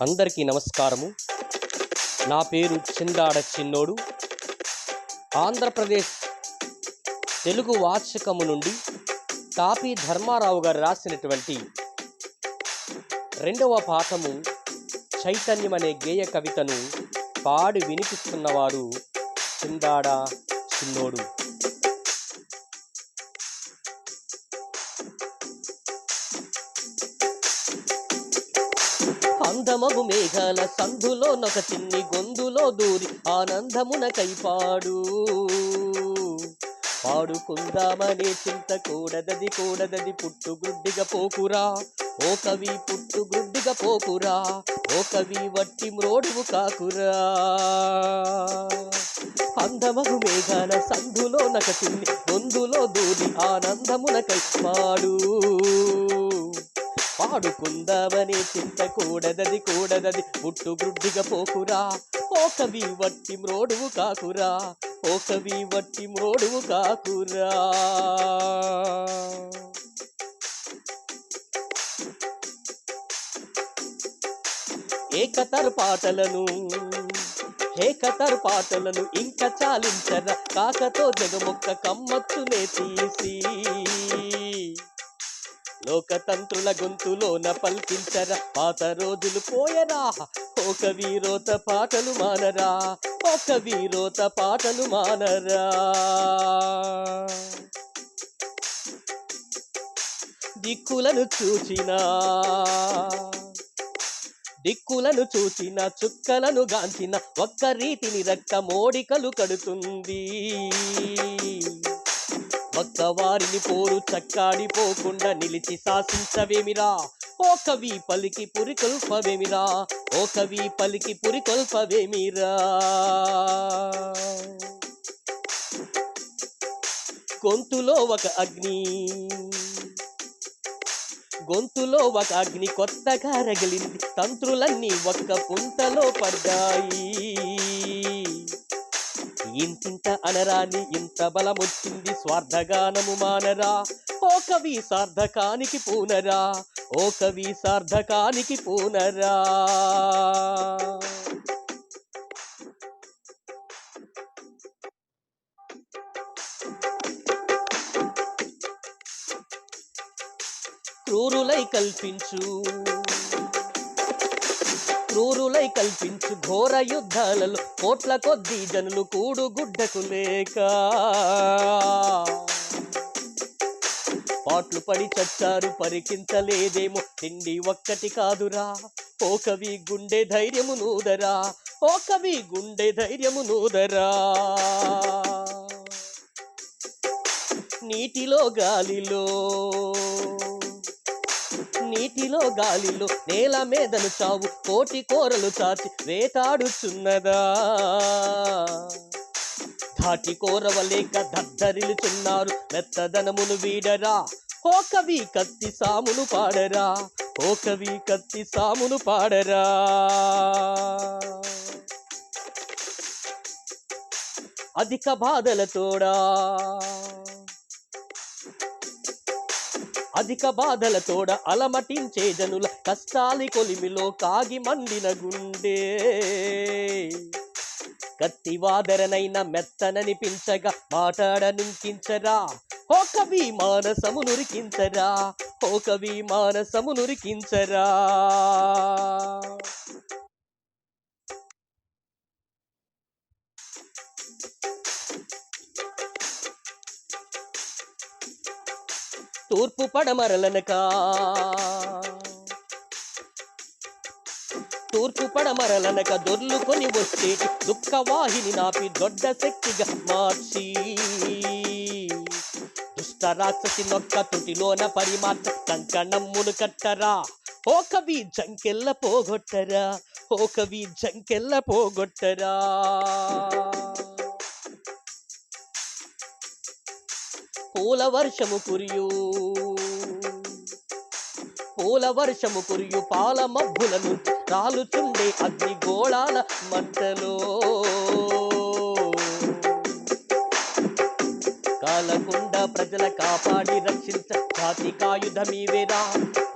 అందరికీ నమస్కారము. నా పేరు చిందాడ చిన్నోడు. ఆంధ్రప్రదేశ్ తెలుగు వాచకము నుండి తాపి ధర్మారావు గారు రాసినటువంటి రెండవ పాఠము చైతన్యం అనే గేయ కవితను పాడి వినిపిస్తున్నవారు చిందాడ చిన్నోడు. అందమగు మేఘాల సందులో నొక చిన్ని గొంతులో దూరి ఆనందమున కైపాడు. పాడుకుందామనే చింత కూడదది కూడదది పుట్టుగుడ్డిగా పోకురా. ఓ కవి పుట్టుగుడ్డిగా పోకురా. ఓ కవి వట్టి మ్రోడువు కాకురా. అందమగు మేఘాల సందులో నక చిన్ని గొంతులో దూరి ఆనందమున కైపాడు. ఆడుకుందామని చింత కూడదది కూడదది. పుట్టు గుడ్డిగా పోకురా. ఓ కవి వట్టి మ్రోడువు కాకురా. ఓ కవి వట్టి మ్రోడువు కాకురా. ఏకతర్ పాటలను ఏకతర్ పాటలను ఇంకా చాలించరా. కాకతో జగమొక్క కమ్మచ్చునే తీసి లోకతంత్రుల గొంతులోన పల్కించరా. పాత రోజులు పోయరా. ఒక వీరోత పాటలు మానరా. ఒక వీరోత పాటలు మానరా. దిక్కులను చూచినా. దిక్కులను చూచిన చుక్కలను గాంచిన. ఒక్క రీతిని రక్త మోడికలు కడుతుంది. వారిని పోరు చక్కాడిపోకుండా నిలిచి శాసించవేమిరా? ఓ కవి పలికి పురికొల్పవేమిరా? ఓ కవి పలికి పురికొల్పవేమిరా? గొంతులో ఒక అగ్ని గొంతులో ఒక అగ్ని కొత్తగా రగిలింది. తంత్రులన్నీ ఒక్క పుంతలో పడ్డాయి. ఇంటింట అనరాని ఇంత బలమొచ్చింది స్వార్థగానము మానరా. ఓ కవి సార్థకానికి పూనరా. ఓ కవి సార్థకానికి పూనరా. క్రూరులై కల్పించు. క్రూరులై కల్పించు ఘోర యుద్ధాలలో కోట్ల కొద్దీ జనులు కూడు గుడ్డకు లేక. పాట్లు పడి చచ్చారు పరికించలేదేమో తిండి ఒక్కటి కాదురా. ఓ కవి గుండె ధైర్యము నూదరా ఓ కవి గుండె ధైర్యము నూదరా. నీటిలో గాలిలో నీటిలో గాలిలో నేల మీదను చావు కోటి కోరలు చాచి వేటాడుచున్నదా. ధాటి కోరవలేక దద్దరిలుచున్నారు మెత్తదనమును వీడరా. ఓ కవి కత్తి సామును పాడరా ఓ కవి కత్తి సామును పాడరా. అధిక బాధలతోడా అధిక బాధల తోడ అలమటించే జనుల కష్టాలి కొలిమిలో కాగి మండిన గుండే. కత్తివాదరనైన మెత్తననిపించగా మాటాడనింకించరా ఓ కవి మానసము నురికించరా. ఓ కవి మానసము నురికించరా. తూర్పు పడమరలనక. తూర్పు పడమరలనక దొర్లుకొని వచ్చేటి దుఃఖవాహిని నాపి దొడ్డ శక్తిగా మార్చి. దుష్ట రాక్షసి నొక్క తుటిలోన పరిమార్చ కంకణమ్ములు కట్టరా. ఓ కవి జంకెల్ల పోగొట్టరా. ఓ కవి జంకెల్ల పోగొట్టరా. పూల వర్షము కురియు. పూల వర్షము కురియు పాల మబ్బులను రాలుచుండే అగ్ని గోళాల మంటలో. కాలకుండా ప్రజల కాపాడి రక్షించ జాతికాయుధమీవేరా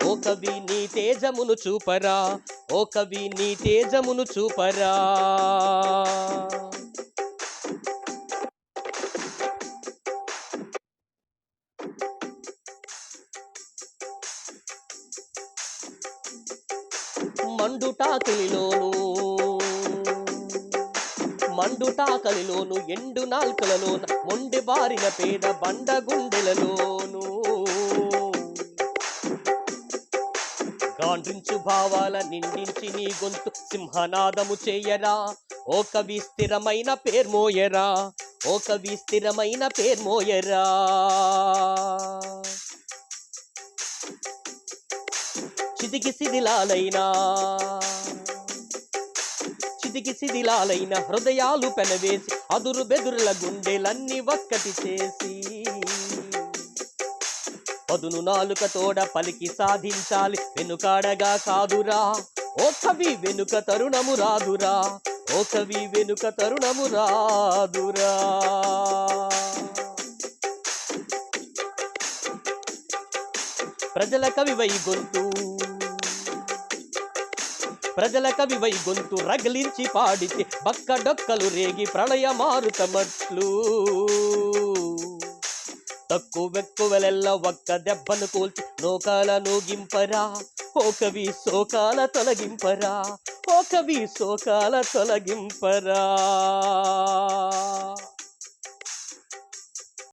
ఓ కవి నీ తేజమును చూపరా. ఓ కవి నీ తేజమును చూపరా. మండుటాకలిలోను. మండుటాకలిలోను ఎండు నాల్కలలోన మొండి బారిన పేద బండ గుండెలలోను. గాండ్రించు భావాల నిండించి నీ గొంతు సింహనాదము చేయరా. ఓ కవి స్థిరమైన పేర్మోయరా ఓ కవి స్థిరమైన పేర్మోయరా చితికి శిథిలాలైనా. చితికి శిథిలాలైన హృదయాలు పెనవేసి అదురు బెదురుల గుండెలన్నీ ఒక్కటి చేసి. పదును నాలుక తోడ పలికి సాధించాలి వెనుకాడగా కాదురా. ఓ కవి వెనుక తరుణము రాదురా. ఓ కవి వెనుక తరుణము రాదురా. ప్రజల కవివై గొంతు. ప్రజల కవివై గొంతు రగిలించి పాడితే బక్క డొక్కలు రేగి ప్రళయ మారుతమట్లు తక్కువెక్కువలెల్ల ఒక్క దెబ్బను కూల్చి నోకాల నోగింపరా? ఓ కవి శోకాల తొలగింపరా? ఓ కవి శోకాల తొలగింపరా?